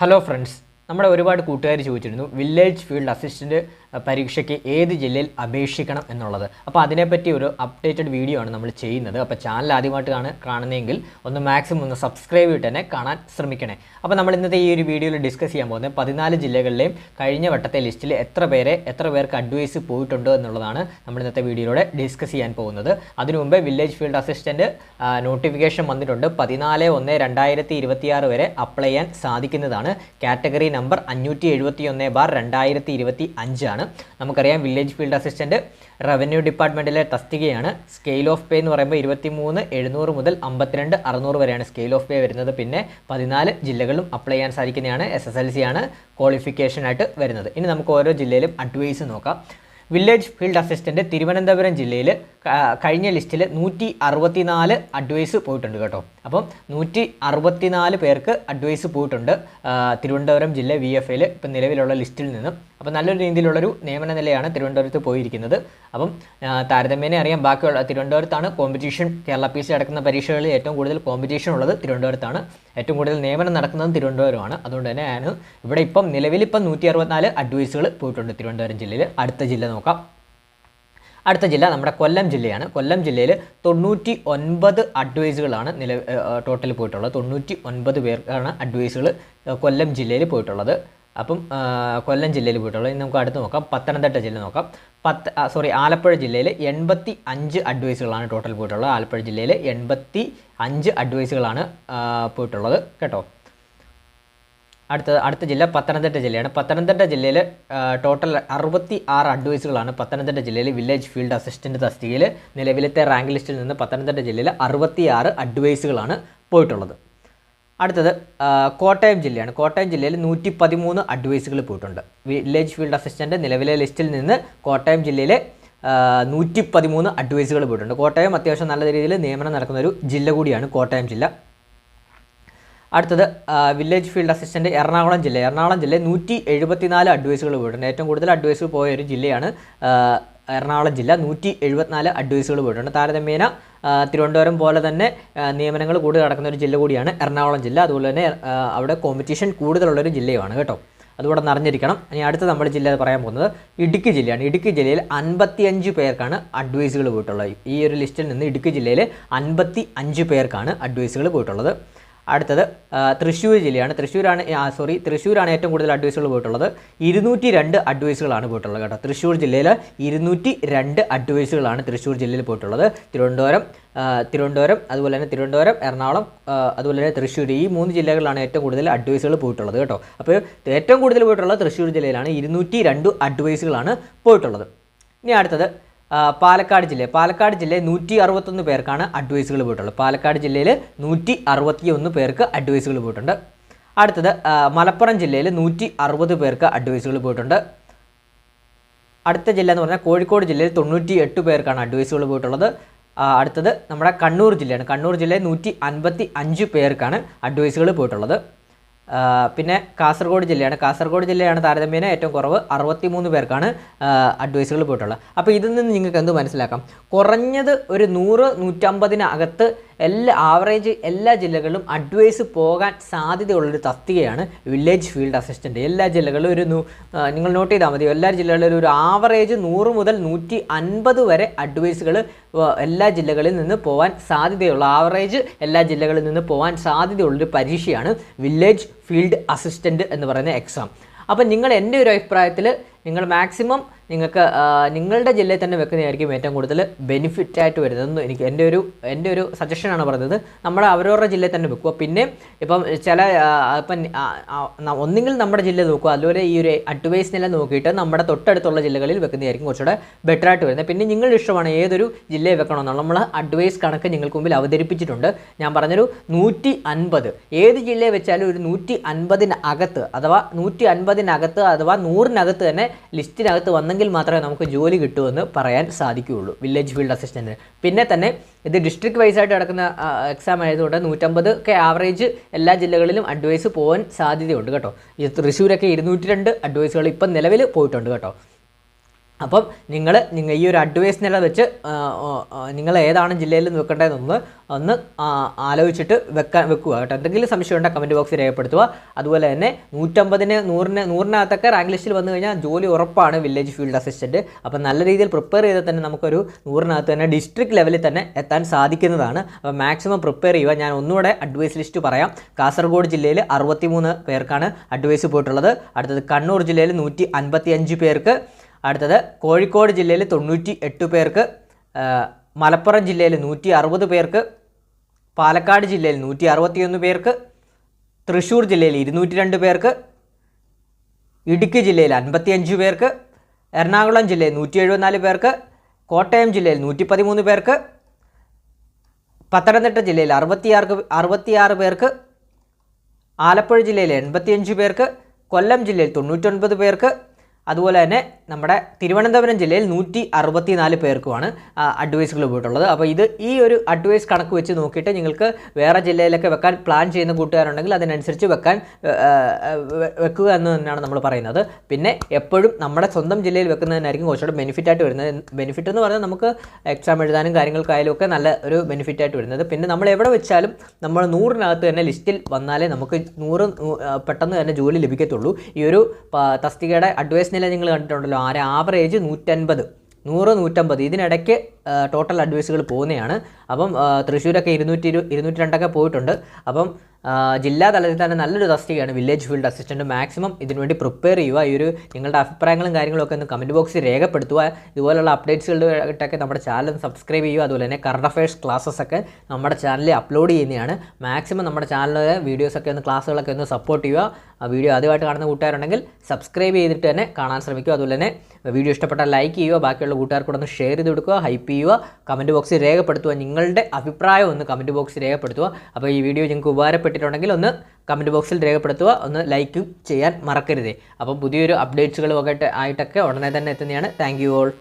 Hello friends നമ്മുടെ ഒരുപാട് കൂട്ടുകാർ ചോദിച്ചിരുന്നു വില്ലേജ് ഫീൽഡ് അസിസ്റ്റന്റ് പരീക്ഷയ്ക്ക് ഏത് ജില്ലയിൽ അപേക്ഷിക്കണം എന്നുള്ളത്? അപ്പോൾ അതിനെപ്പറ്റി ഒരു അപ്ഡേറ്റഡ് വീഡിയോ ആണ് നമ്മൾ ചെയ്യുന്നത്. അപ്പോൾ ചാനൽ ആദ്യമായിട്ടാണ് കാണുന്നതെങ്കിൽ ഒന്ന് മാക്സിമം ഒന്ന് സബ്സ്ക്രൈബ് ചെയ്തിട്ട് തന്നെ കാണാൻ ശ്രമിക്കണേ. അപ്പോൾ നമ്മൾ ഇന്നത്തെ ഈ ഒരു വീഡിയോയിൽ ഡിസ്കസ് ചെയ്യാൻ പോകുന്നത് പതിനാല് ജില്ലകളിലെയും കഴിഞ്ഞ വട്ടത്തെ ലിസ്റ്റിൽ എത്ര പേരെ എത്ര പേർക്ക് അഡ്വൈസ് പോയിട്ടുണ്ടോ എന്നുള്ളതാണ് നമ്മൾ ഇന്നത്തെ വീഡിയോയിലൂടെ ഡിസ്കസ് ചെയ്യാൻ പോകുന്നത്. അതിനു മുമ്പ് വില്ലേജ് ഫീൽഡ് അസിസ്റ്റന്റ് നോട്ടിഫിക്കേഷൻ വന്നിട്ടുണ്ട്. പതിനാല് ഒന്ന് രണ്ടായിരത്തി വരെ അപ്ലൈ ചെയ്യാൻ സാധിക്കുന്നതാണ്. കാറ്റഗറി അഞ്ഞൂറ്റി എഴുപത്തി ഒന്ന് ബാർ രണ്ടായിരത്തി ഇരുപത്തി അഞ്ചാണ് നമുക്കറിയാം വില്ലേജ് ഫീൽഡ് അസിസ്റ്റന്റ് റവന്യൂ ഡിപ്പാർട്ട്മെന്റിലെ തസ്തികയാണ്. സ്കെയിൽ ഓഫ് പേ എന്ന് പറയുമ്പോൾ ഇരുപത്തി മൂന്ന് എഴുന്നൂറ് മുതൽ അമ്പത്തിരണ്ട് അറുന്നൂറ് വരെയാണ് സ്കെയിൽ ഓഫ് പേ വരുന്നത്. പിന്നെ പതിനാല് ജില്ലകളിലും അപ്ലൈ ചെയ്യാൻ സാധിക്കുന്നതാണ്. എസ് എസ് എൽ സി ആണ് ക്വാളിഫിക്കേഷനായിട്ട് വരുന്നത്. ഇനി നമുക്ക് ഓരോ ജില്ലയിലും അഡ്വൈസ് നോക്കാം. വില്ലേജ് ഫീൽഡ് അസിസ്റ്റന്റ് തിരുവനന്തപുരം ജില്ലയിൽ കഴിഞ്ഞ ലിസ്റ്റിൽ നൂറ്റി അറുപത്തിനാല് അഡ്വൈസ് പോയിട്ടുണ്ട് കേട്ടോ. അപ്പം നൂറ്റി അറുപത്തിനാല് പേർക്ക് അഡ്വൈസ് പോയിട്ടുണ്ട് തിരുവനന്തപുരം ജില്ല വി എഫ് എയിൽ ഇപ്പം നിലവിലുള്ള ലിസ്റ്റിൽ നിന്നും. അപ്പം നല്ലൊരു രീതിയിലുള്ളൊരു നിയമന നിലയാണ് തിരുവനന്തപുരത്ത് പോയിരിക്കുന്നത്. അപ്പം താരതമ്യേന അറിയാം ബാക്കിയുള്ള തിരുവനന്തപുരത്താണ് കോമ്പറ്റീഷൻ കേരള പി സി അടക്കുന്ന പരീക്ഷകളിൽ ഏറ്റവും കൂടുതൽ കോമ്പറ്റീഷൻ ഉള്ളത് തിരുവനന്തപുരത്താണ്. ഏറ്റവും കൂടുതൽ നിയമനം നടക്കുന്നത് തിരുവനന്തപുരമാണ്. അതുകൊണ്ട് തന്നെ ഞാൻ ഇവിടെ ഇപ്പം നിലവിൽ ഇപ്പം നൂറ്റി അറുപത്തിനാല് അഡ്വൈസുകൾ പോയിട്ടുണ്ട് തിരുവനന്തപുരം ജില്ലയിൽ അടുത്ത ജില്ല നോക്കാം. അടുത്ത ജില്ല നമ്മുടെ കൊല്ലം ജില്ലയാണ്. കൊല്ലം ജില്ലയിൽ തൊണ്ണൂറ്റി ഒൻപത് അഡ്വൈസുകളാണ് നില ടോട്ടലിൽ പോയിട്ടുള്ളത്. തൊണ്ണൂറ്റി ഒൻപത് പേർക്കാണ് അഡ്വൈസുകൾ കൊല്ലം ജില്ലയിൽ പോയിട്ടുള്ളത്. അപ്പം കൊല്ലം ജില്ലയിൽ പോയിട്ടുള്ളത് ഇനി നമുക്ക് അടുത്ത് നോക്കാം. പത്തനംതിട്ട ജില്ല നോക്കാം. പത്ത് സോറി ആലപ്പുഴ ജില്ലയിൽ എൺപത്തി അഞ്ച് അഡ്വൈസുകളാണ് ടോട്ടൽ പോയിട്ടുള്ളത്. ആലപ്പുഴ ജില്ലയിൽ എൺപത്തി അഞ്ച് അഡ്വൈസുകളാണ് പോയിട്ടുള്ളത്. കേട്ടോ? അടുത്ത അടുത്ത ജില്ല പത്തനംതിട്ട ജില്ലയാണ്. പത്തനംതിട്ട ജില്ലയിൽ ടോട്ടൽ അറുപത്തി ആറ് അഡ്വൈസുകളാണ് പത്തനംതിട്ട ജില്ലയിൽ വില്ലേജ് ഫീൽഡ് അസിസ്റ്റന്റ് തസ്തികയിൽ നിലവിലത്തെ റാങ്ക് ലിസ്റ്റിൽ നിന്ന് പത്തനംതിട്ട ജില്ലയിൽ അറുപത്തി ആറ് അഡ്വൈസുകളാണ് പോയിട്ടുള്ളത്. അടുത്തത് കോട്ടയം ജില്ലയാണ്. കോട്ടയം ജില്ലയിൽ നൂറ്റി പതിമൂന്ന് അഡ്വൈസുകൾ പോയിട്ടുണ്ട്. വില്ലേജ് ഫീൽഡ് അസിസ്റ്റന്റ് നിലവിലെ ലിസ്റ്റിൽ നിന്ന് കോട്ടയം ജില്ലയിലെ നൂറ്റി പതിമൂന്ന് അഡ്വൈസുകൾ പോയിട്ടുണ്ട്. കോട്ടയം അത്യാവശ്യം നല്ല രീതിയിൽ നിയമനം നടക്കുന്ന ഒരു ജില്ല കൂടിയാണ് കോട്ടയം ജില്ല. അടുത്തത് വില്ലേജ് ഫീൽഡ് അസിസ്റ്റന്റ് എറണാകുളം ജില്ല. എറണാകുളം ജില്ലയിൽ നൂറ്റി എഴുപത്തിനാല് അഡ്വൈസുകൾ പോയിട്ടുണ്ട്. ഏറ്റവും കൂടുതൽ അഡ്വൈസുകൾ പോയ ഒരു ജില്ലയാണ് എറണാകുളം ജില്ല നൂറ്റി എഴുപത്തിനാല് അഡ്വൈസുകൾ പോയിട്ടുണ്ട്. താരതമ്യേന തിരുവനന്തപുരം പോലെ തന്നെ നിയമനങ്ങൾ കൂടി നടക്കുന്ന ഒരു ജില്ല കൂടിയാണ് എറണാകുളം ജില്ല. അതുപോലെ തന്നെ അവിടെ കോമ്പറ്റീഷൻ കൂടുതലുള്ളൊരു ജില്ലയുമാണ് കേട്ടോ. അതുകൂടെ അറിഞ്ഞിരിക്കണം. ഇനി അടുത്ത നമ്മുടെ ജില്ല പറയാൻ പോകുന്നത് ഇടുക്കി ജില്ലയാണ്. ഇടുക്കി ജില്ലയിൽ അൻപത്തിയഞ്ച് പേർക്കാണ് അഡ്വൈസുകൾ പോയിട്ടുള്ളത്. ഈ ഒരു ലിസ്റ്റിൽ നിന്ന് ഇടുക്കി ജില്ലയിൽ അൻപത്തി അഞ്ച് പേർക്കാണ് അഡ്വൈസുകൾ പോയിട്ടുള്ളത്. അടുത്തത് തൃശ്ശൂർ ജില്ലയാണ്. തൃശ്ശൂരാണ് സോറി തൃശ്ശൂരാണ് ഏറ്റവും കൂടുതൽ അഡ്വൈസുകൾ പോയിട്ടുള്ളത്. ഇരുന്നൂറ്റി രണ്ട് അഡ്വൈസുകളാണ് പോയിട്ടുള്ളത് കേട്ടോ. തൃശ്ശൂർ ജില്ലയിൽ ഇരുന്നൂറ്റി രണ്ട് അഡ്വൈസുകളാണ് തൃശ്ശൂർ ജില്ലയിൽ പോയിട്ടുള്ളത്. തിരുവനന്തപുരം തിരുവനന്തപുരം അതുപോലെ തന്നെ തിരുവനന്തപുരം എറണാകുളം അതുപോലെ തന്നെ തൃശ്ശൂർ ഈ മൂന്ന് ജില്ലകളിലാണ് ഏറ്റവും കൂടുതൽ അഡ്വൈസുകൾ പോയിട്ടുള്ളത് കേട്ടോ. അപ്പോൾ ഏറ്റവും കൂടുതൽ പോയിട്ടുള്ളത് തൃശ്ശൂർ ജില്ലയിലാണ്. ഇരുന്നൂറ്റി രണ്ട് അഡ്വൈസുകളാണ് പോയിട്ടുള്ളത്. ഇനി അടുത്തത് പാലക്കാട് ജില്ല പാലക്കാട് ജില്ലയിൽ നൂറ്റി അറുപത്തൊന്ന് പേർക്കാണ് അഡ്വൈസുകൾ പോയിട്ടുള്ളത്. പാലക്കാട് ജില്ലയിൽ നൂറ്റി അറുപത്തി ഒന്ന് പേർക്ക് അഡ്വൈസുകൾ പോയിട്ടുണ്ട്. അടുത്തത് മലപ്പുറം ജില്ലയിൽ നൂറ്റി അറുപത് പേർക്ക് അഡ്വൈസുകൾ പോയിട്ടുണ്ട്. അടുത്ത ജില്ല എന്ന് പറഞ്ഞാൽ കോഴിക്കോട് ജില്ലയിൽ തൊണ്ണൂറ്റി എട്ട് പേർക്കാണ് അഡ്വൈസുകൾ പോയിട്ടുള്ളത്. അടുത്തത് നമ്മുടെ കണ്ണൂർ ജില്ലയാണ്. കണ്ണൂർ ജില്ലയിൽ നൂറ്റി അൻപത്തി അഞ്ച് പേർക്കാണ് അഡ്വൈസുകൾ പോയിട്ടുള്ളത്. പിന്നെ കാസർഗോഡ് ജില്ലയാണ്. കാസർഗോഡ് ജില്ലയാണ് താരതമ്യേന ഏറ്റവും കുറവ്. അറുപത്തി മൂന്ന് പേർക്കാണ് അഡ്വൈസുകൾ പോയിട്ടുള്ളത്. അപ്പോൾ ഇതിൽ നിന്ന് നിങ്ങൾക്ക് എന്ത് മനസ്സിലാക്കാം? കുറഞ്ഞത് ഒരു നൂറ് നൂറ്റമ്പതിനകത്ത് എല്ലാ ആവറേജ് എല്ലാ ജില്ലകളിലും അഡ്വൈസ് പോകാൻ സാധ്യതയുള്ളൊരു തസ്തികയാണ് വില്ലേജ് ഫീൽഡ് അസിസ്റ്റന്റ് എല്ലാ ജില്ലകളിലും ഒരു നിങ്ങൾ നോട്ട് ചെയ്താൽ മതി. എല്ലാ ജില്ലകളിലും ഒരു ആവറേജ് നൂറ് മുതൽ നൂറ്റി അൻപത് വരെ അഡ്വൈസുകൾ എല്ലാ ജില്ലകളിൽ നിന്ന് പോകാൻ സാധ്യതയുള്ള ആവറേജ് എല്ലാ ജില്ലകളിൽ നിന്ന് പോകാൻ സാധ്യതയുള്ളൊരു പരീക്ഷയാണ് വില്ലേജ് ഫീൽഡ് അസിസ്റ്റന്റ് എന്ന് പറയുന്ന എക്സാം അപ്പം നിങ്ങൾ എന്റെ ഒരു അഭിപ്രായത്തിൽ നിങ്ങൾ മാക്സിമം നിങ്ങൾക്ക് നിങ്ങളുടെ ജില്ലയിൽ തന്നെ വെക്കുന്നതായിരിക്കും ഏറ്റവും കൂടുതൽ ബെനിഫിറ്റ് ആയിട്ട് വരുന്നതെന്ന് എനിക്ക് എന്റെ ഒരു എന്റെ ഒരു സജഷനാണ് പറയുന്നത് നമ്മൾ അവരവരുടെ ജില്ലയിൽ തന്നെ വെക്കുക. പിന്നെ ഇപ്പം ചില ഇപ്പം ഒന്നുകിൽ നമ്മുടെ ജില്ല നോക്കുക. അതുപോലെ ഈ ഒരു അഡ്വൈസ് നില നോക്കിയിട്ട് നമ്മുടെ തൊട്ടടുത്തുള്ള ജില്ലകളിൽ വെക്കുന്നതായിരിക്കും കുറച്ചുകൂടെ ബെറ്റർ ആയിട്ട് വരുന്നത്. പിന്നെ നിങ്ങളുടെ ഇഷ്ടമാണ് ഏതൊരു ജില്ലയിൽ വെക്കണമെന്നുള്ള നമ്മൾ അഡ്വൈസ് കണക്ക് നിങ്ങൾക്ക് മുമ്പിൽ അവതരിപ്പിച്ചിട്ടുണ്ട്. ഞാൻ പറഞ്ഞൊരു നൂറ്റി അൻപത് ഏത് ജില്ലയിൽ വെച്ചാലും ഒരു നൂറ്റി അൻപതിനകത്ത് അഥവാ നൂറ്റി അൻപതിനകത്ത് അഥവാ നൂറിനകത്ത് തന്നെ ലിസ്റ്റിനകത്ത് വന്നെങ്കിൽ മാത്രമേ നമുക്ക് ജോലി കിട്ടുമെന്ന് പറയാൻ സാധിക്കുകയുള്ളൂ വില്ലേജ് ഫീൽഡ് അസിസ്റ്റന്റിന് പിന്നെ തന്നെ ഇത് ഡിസ്ട്രിക്ട് വൈസ് ആയിട്ട് നടക്കുന്ന എക്സാം ആയതുകൊണ്ട് നൂറ്റമ്പത് ഒക്കെ ആവറേജ് എല്ലാ ജില്ലകളിലും അഡ്വൈസ് പോകാൻ സാധ്യതയുണ്ട് കേട്ടോ. ഈ തൃശ്ശൂരൊക്കെ ഇരുന്നൂറ്റി രണ്ട് അഡ്വൈസുകൾ ഇപ്പം നിലവിൽ പോയിട്ടുണ്ട് കേട്ടോ. അപ്പം നിങ്ങൾ നിങ്ങൾ ഈ ഒരു അഡ്വൈസ് നില വെച്ച് നിങ്ങൾ ഏതാണ് ജില്ലയിൽ നിൽക്കേണ്ടതെന്ന് ഒന്ന് ആലോചിച്ചിട്ട് വെക്കാൻ വെക്കുക കേട്ടോ. എന്തെങ്കിലും സംശയം ഉണ്ടെങ്കിൽ കമന്റ് ബോക്സിൽ രേഖപ്പെടുത്തുക. അതുപോലെ തന്നെ നൂറ്റമ്പതിന് നൂറിന് നൂറിനകത്തൊക്കെ റാങ്ക് ലിസ്റ്റിൽ വന്നു കഴിഞ്ഞാൽ ജോലി ഉറപ്പാണ് വില്ലേജ് ഫീൽഡ് അസിസ്റ്റന്റ് അപ്പം നല്ല രീതിയിൽ പ്രിപ്പയർ ചെയ്താൽ തന്നെ നമുക്കൊരു നൂറിനകത്ത് തന്നെ ഡിസ്ട്രിക്ട് ലെവലിൽ തന്നെ എത്താൻ സാധിക്കുന്നതാണ്. അപ്പോൾ മാക്സിമം പ്രിപ്പയർ ചെയ്യുക. ഞാൻ ഒന്നുകൂടെ അഡ്വൈസ് ലിസ്റ്റ് പറയാം. കാസർഗോഡ് ജില്ലയിൽ അറുപത്തിമൂന്ന് പേർക്കാണ് അഡ്വൈസ് പോയിട്ടുള്ളത്. അടുത്തത് കണ്ണൂർ ജില്ലയിൽ നൂറ്റി പേർക്ക് അടുത്തത് കോഴിക്കോട് ജില്ലയിൽ തൊണ്ണൂറ്റി എട്ട് പേർക്ക് മലപ്പുറം ജില്ലയിൽ നൂറ്റി അറുപത് പേർക്ക് പാലക്കാട് ജില്ലയിൽ നൂറ്റി അറുപത്തിയൊന്ന് പേർക്ക് തൃശ്ശൂർ ജില്ലയിൽ ഇരുന്നൂറ്റി രണ്ട് പേർക്ക് ഇടുക്കി ജില്ലയിൽ അൻപത്തിയഞ്ച് പേർക്ക് എറണാകുളം ജില്ലയിൽ നൂറ്റി എഴുപത്തിനാല് പേർക്ക് കോട്ടയം ജില്ലയിൽ നൂറ്റി പതിമൂന്ന് പേർക്ക് പത്തനംതിട്ട ജില്ലയിൽ അറുപത്തിയാറ് അറുപത്തിയാറ് പേർക്ക് ആലപ്പുഴ ജില്ലയിൽ എൺപത്തിയഞ്ച് പേർക്ക് കൊല്ലം ജില്ലയിൽ തൊണ്ണൂറ്റൊൻപത് പേർക്ക് അതുപോലെ തന്നെ നമ്മുടെ തിരുവനന്തപുരം ജില്ലയിൽ നൂറ്റി അറുപത്തി നാല് പേർക്കുമാണ് അഡ്വൈസുകൾ പോയിട്ടുള്ളത്. അപ്പോൾ ഇത് ഈ ഒരു അഡ്വൈസ് കണക്ക് വെച്ച് നോക്കിയിട്ട് നിങ്ങൾക്ക് വേറെ ജില്ലയിലൊക്കെ വെക്കാൻ പ്ലാൻ ചെയ്യുന്ന കൂട്ടുകാരുണ്ടെങ്കിൽ അതിനനുസരിച്ച് വെക്കാൻ വെക്കുക എന്ന് തന്നെയാണ് നമ്മൾ പറയുന്നത്. പിന്നെ എപ്പോഴും നമ്മുടെ സ്വന്തം ജില്ലയിൽ വെക്കുന്നതിനായിരിക്കും കുറച്ചുകൂടെ ബെനിഫിറ്റ് ആയിട്ട് വരുന്നത്. ബെനിഫിറ്റ് എന്ന് പറഞ്ഞാൽ നമുക്ക് എക്സാം എഴുതാനും കാര്യങ്ങൾക്കായാലും ഒക്കെ നല്ല ഒരു ബെനിഫിറ്റ് ആയിട്ട് വരുന്നത്. പിന്നെ നമ്മൾ എവിടെ വെച്ചാലും നമ്മൾ നൂറിനകത്ത് തന്നെ ലിസ്റ്റിൽ വന്നാലേ നമുക്ക് നൂറ് പെട്ടെന്ന് തന്നെ ജോലി ലഭിക്കത്തുള്ളൂ. ഈ ഒരു തസ്തികയുടെ അഡ്വൈസ് നില നിങ്ങൾ കണ്ടിട്ടുണ്ടല്ലോ. ആരെ ആവറേജ് നൂറ്റൻപത് നൂറ് നൂറ്റമ്പത് ഇതിനിടയ്ക്ക് ടോട്ടൽ അഡ്വൈസുകൾ പോകുന്നതാണ്. അപ്പം തൃശ്ശൂരൊക്കെ ഇരുന്നൂറ്റി ഇരു ഇരുന്നൂറ്റി രണ്ടൊക്കെ പോയിട്ടുണ്ട്. അപ്പം ജില്ലാ തലത്തിൽ തന്നെ നല്ലൊരു തസ്തികയാണ് വില്ലേജ് ഫീൽഡ് അസിസ്റ്റന്റ് മാക്സിമം ഇതിനുവേണ്ടി പ്രിപ്പയർ ചെയ്യുക. ഈ ഒരു നിങ്ങളുടെ അഭിപ്രായങ്ങളും കാര്യങ്ങളൊക്കെ ഒന്ന് കമന്റ് ബോക്സിൽ രേഖപ്പെടുത്തുക. ഇതുപോലുള്ള അപ്ഡേറ്റ്സുകളായിട്ടൊക്കെ നമ്മുടെ ചാനൽ സബ്സ്ക്രൈബ് ചെയ്യുക. അതുപോലെ തന്നെ കറണ്ട് അഫയേഴ്സ് ക്ലാസ്സസ് ഒക്കെ നമ്മുടെ ചാനലിൽ അപ്ലോഡ് ചെയ്യുന്നതാണ്. മാക്സിമം നമ്മുടെ ചാനലിലെ വീഡിയോസൊക്കെ ഒന്ന് ക്ലാസ്സുകളൊക്കെ ഒന്ന് സപ്പോർട്ട് ചെയ്യുക. ആ വീഡിയോ ആദ്യമായിട്ട് കാണുന്ന കൂട്ടുകാരുണ്ടെങ്കിൽ സബ്സ്ക്രൈബ് ചെയ്തിട്ട് തന്നെ കാണാൻ ശ്രമിക്കുക. അതുപോലെ തന്നെ വീഡിയോ ഇഷ്ടപ്പെട്ടാൽ ലൈക്ക് ചെയ്യുക. ബാക്കിയുള്ള കൂട്ടുകാർക്കൂടെ ഒന്ന് ഷെയർ ചെയ്ത് കൊടുക്കുക. ഹൈപ്പ് ചെയ്യുക. കമന്റ് ബോക്സിൽ രേഖപ്പെടുത്തുക. നിങ്ങളുടെ അഭിപ്രായം ഒന്ന് കമന്റ് ബോക്സിൽ രേഖപ്പെടുത്തുക. അപ്പോൾ ഈ വീഡിയോ നിങ്ങൾക്ക് ഉപകാരപ്പെട്ടിട്ടുണ്ടെങ്കിൽ ഒന്ന് കമന്റ് ബോക്സിൽ രേഖപ്പെടുത്തുക. ഒന്ന് ലൈക്കും ചെയ്യാൻ മറക്കരുതേ. അപ്പോൾ പുതിയൊരു അപ്ഡേറ്റ്സുകളും ഒക്കെ ആയിട്ടൊക്കെ ഉടനെ തന്നെ എത്തുന്നതാണ്. Thank you all